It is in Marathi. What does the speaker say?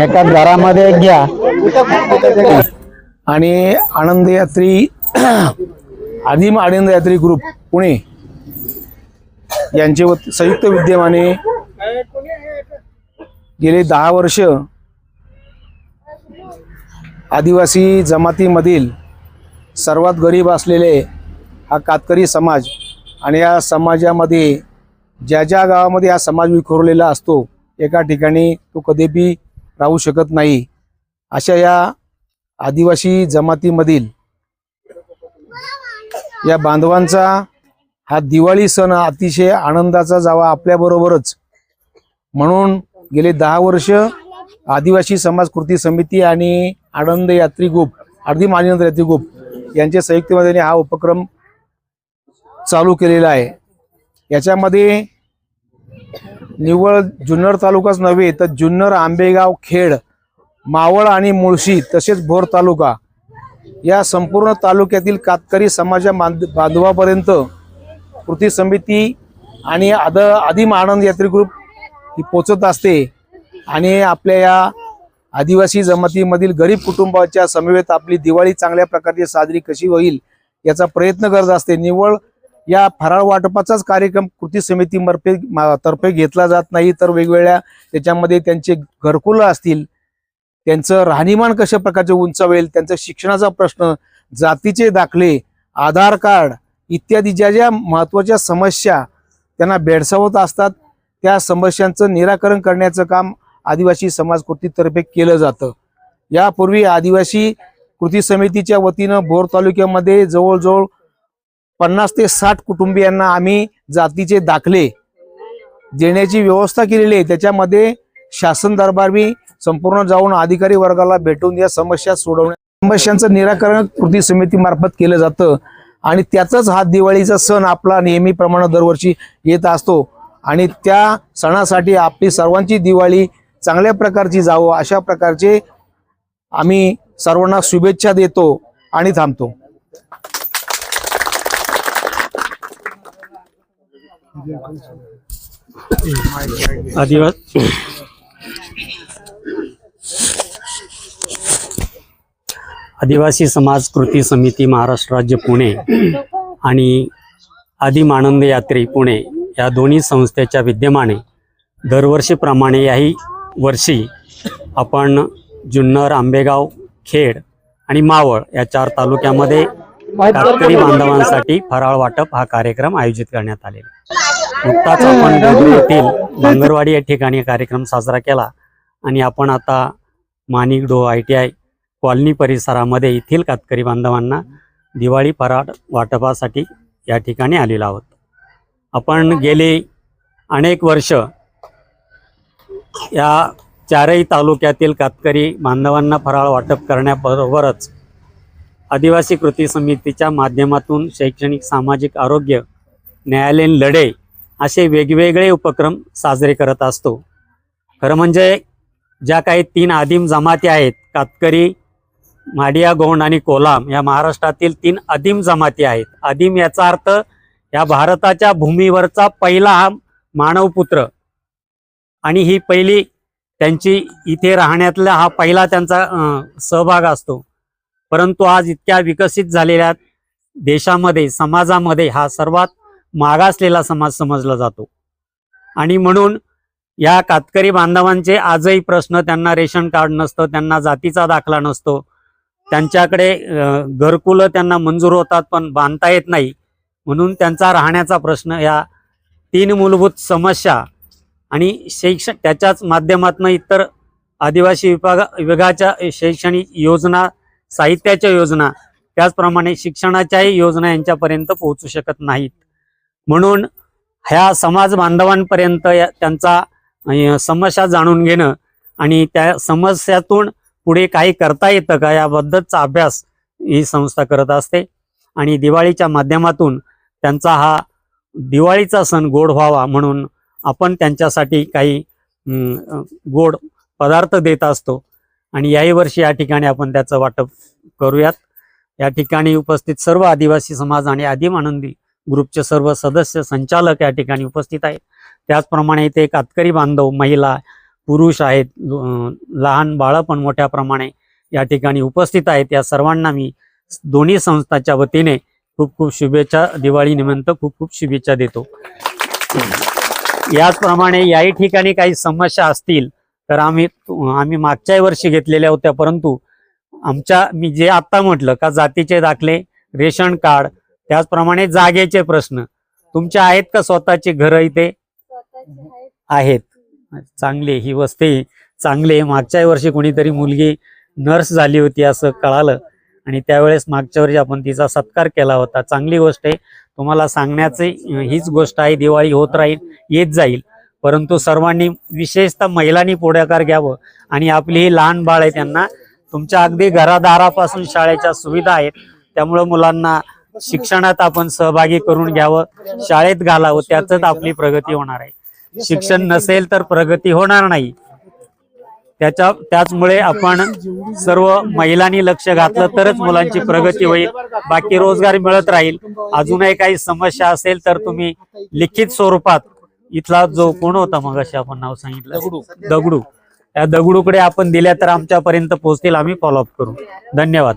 एका घरामध्ये घ्या. आणि आनंद यात्री आदिम आनंद यात्री ग्रुप पुणे. यांचे संयुक्त विद्यमाने गेले दहा वर्ष आदिवासी जमातीमधील सर्वात गरीब असलेले हा कातकरी समाज आणि या समाजामध्ये ज्या ज्या गावामध्ये हा समाज विखुरलेला असतो एका ठिकाणी तो कधीपी राहू शकत नाही. अशा या आदिवासी जमातीमधील या बांधवांचा हा दिवाळी सण अतिशय आनंदाचा जावा आपल्याबरोबरच. म्हणून गेले दहा वर्ष आदिवासी समाज कृती समिती आणि आनंद यात्री ग्रुप अर्धी आनंद यात्री ग्रुप यांच्या संयुक्तमध्ये हा उपक्रम चालू केलेला आहे. याच्यामध्ये निव्वळ जुन्नर तालुकाच नव्हे तर जुन्नर आंबेगाव खेड मावळ आणि मुळशी तसेच भोर तालुका. या संपूर्ण तालुक्यातील कातकरी समाजा बांध बांधवापर्यंत कृती समिती आणि आद आदिम आनंद यात्री ग्रुप ही पोचत असते आणि आपल्या या आदिवासी जमातीमधील गरीब कुटुंबाच्या समवेत आपली दिवाळी चांगल्या प्रकारची साजरी कशी होईल याचा प्रयत्न करत असते. निव्वळ या फराळ वाटपाचाच कार्यक्रम कृती समितीमार्फे मा- तर्फे घेतला जात नाही. तर वेगवेगळ्या त्याच्यामध्ये त्यांचे घरकुलं असतील त्यांचं राहणीमान कशा प्रकारचे उंचावेल त्यांचा शिक्षणाचा प्रश्न जातीचे दाखले आधार कार्ड इत्यादी ज्या ज्या महत्त्वाच्या समस्या त्यांना भेडसावत असतात त्या समस्यांचं निराकरण करण्याचं काम आदिवासी समाज कृतीतर्फे केलं जातं. यापूर्वी आदिवासी कृती समितीच्या वतीनं भोर तालुक्यामध्ये जवळजवळ पन्नास ते साठ कुटुंबियांना आम्ही जातीचे दाखले देण्याची व्यवस्था केलेली आहे. त्याच्यामध्ये शासन दरबारी संपूर्ण जाऊन अधिकारी वर्गाला भेटून या समस्या सोडवण्या समस्यांचं निराकरण कृती समितीमार्फत केलं जातं. आणि त्याचाच हा दिवाळीचा सण आपला नेहमीप्रमाणे दरवर्षी येत असतो. आणि त्या सणासाठी आपली सर्वांची दिवाळी चांगल्या प्रकारची जावं अशा प्रकारचे आम्ही सर्वांना शुभेच्छा देतो आणि थांबतो. आदिवासी आदिवासी समाज कृती समिती महाराष्ट्र राज्य पुणे आणि आदिम आनंद यात्री पुणे या दोन्ही संस्थेच्या विद्यमाने दरवर्षीप्रमाणे याही वर्षी आपण जुन्नर आंबेगाव खेड आणि मावळ या चार तालुक्यामध्ये कातकरी बांधवांसाठी फराळ वाटप हा कार्यक्रम आयोजित करण्यात आलेला आहे. नुकताच आपण बोगरे येथील बांगरवाडी या ठिकाणी कार्यक्रम साजरा केला. आणि आपण आता Manikdoh I T I colony परिसरामध्ये येथील कातकरी बांधवांना दिवाळी फराळ वाटपासाठी या ठिकाणी आलेलो आहोत. आपण गेले अनेक वर्ष या चारही तालुक्यातील कातकरी बांधवांना फराळ वाटप करण्याबरोबरच आदिवासी कृती समितीच्या माध्यमातून शैक्षणिक सामाजिक आरोग्य न्यायालयीन लढे असे वेगवेगळे उपक्रम साजरे करत असतो. खरं म्हणजे ज्या काही तीन आदिम जमाती आहेत कातकरी माडिया गौंड आणि कोलाम या महाराष्ट्रातील तीन आदिम जमाती आहेत. आदिम याचा अर्थ या भारताच्या भूमीवरचा पहिला हा मानवपुत्र आणि ही पहिली त्यांची इथे राहण्यातला हा पहिला त्यांचा अं, सहभाग असतो. परंतु आज इतक्या विकसित झालेल्या देशामध्ये समाजामध्ये हा सर्वात मागासलेला समाज समजला जातो. आणि म्हणून या कातकरी बांधवांचे आजही प्रश्न त्यांना रेशन कार्ड नसतं त्यांना जातीचा दाखला नसतो. त्यांच्याकडे घरकुलं त्यांना मंजूर होतात पण बांधता येत नाही. म्हणून त्यांचा राहण्याचा प्रश्न या तीन मूलभूत समस्या आणि शैक्षण त्याच्याच माध्यमातून इतर आदिवासी विभागा विभागाच्या शैक्षणिक योजना साहित्याच्या योजना त्याचप्रमाणे शिक्षणाच्याही योजना यांच्यापर्यंत पोहोचू शकत नाहीत. म्हणून ह्या समाज बांधवांपर्यंत त्यांचा समस्या जाणून घेणं आणि त्या समस्यातून पुढे काही करता येतं का याबद्दलचा अभ्यास ही संस्था करत असते. आणि दिवाळीच्या माध्यमातून त्यांचा हा दिवाळीचा सण गोड व्हावा म्हणून आपण त्यांच्यासाठी काही गोड पदार्थ देत असतो. आणि याही वर्षी या ठिकाणी आपण त्याचं वाटप करूयात. या ठिकाणी उपस्थित सर्व आदिवासी समाज आणि आदिम आनंदी ग्रुपचे सर्व सदस्य संचालक या ठिकाणी उपस्थित आहेत. त्याचप्रमाणे इथे कातकरी बांधव महिला पुरुष आहेत. लहान बाळं पण मोठ्या प्रमाणे या ठिकाणी उपस्थित आहेत. या सर्वांना मी दोन्ही संस्थाच्या वतीने खूप खूप शुभेच्छा दिवाळी निमित्त खूप खूप शुभेच्छा देतो. याचप्रमाणे याही ठिकाणी काही समस्या असतील तर आम्ही आम्ही मागच्याही वर्षी घेतलेल्या होत्या परंतु आमच्या मी जे आत्ता म्हटलं का जातीचे दाखले रेशन कार्ड त्याचप्रमाणे जागेचे प्रश्न. तुमचे आहेत का स्वतःची घरं इथे? आहेत. चांगले ही वस्ती चांगले मागच्या वर्षी कोणीतरी मुलगी नर्स झाली होती असं कळालं. आणि त्यावेळेस मागच्या वर्षी आपण तिचा सत्कार केला होता. चांगली गोष्ट आहे. तुम्हाला सांगण्याची हीच गोष्ट आहे. दिवाळी होत राहील येत जाईल. परंतु सर्वांनी विशेषतः महिलांनी पुढाकार घ्यावं. आणि आपली ही लहान बाळ आहे त्यांना. तुमच्या अगदी घरादारापासून शाळेच्या सुविधा आहेत. त्यामुळं मुलांना शिक्षणात आपण सहभागी करून घ्यावं. शाळेत घालावं त्यातच आपली प्रगती होणार आहे. शिक्षण नसेल तर प्रगती होणार नाही. त्याच्या त्याचमुळे आपण सर्व महिलांनी लक्ष घातलं तरच मुलांची प्रगती होईल. बाकी रोजगार मिळत राहील. अजूनही काही समस्या असेल तर तुम्ही लिखित स्वरूपात इथला जो कोण होता मग असे आपण नाव सांगितलं? दगडू. त्या दगडूकडे आपण दिल्या तर आमच्यापर्यंत पोहोचतील. आम्ही फॉलोअप करू. धन्यवाद.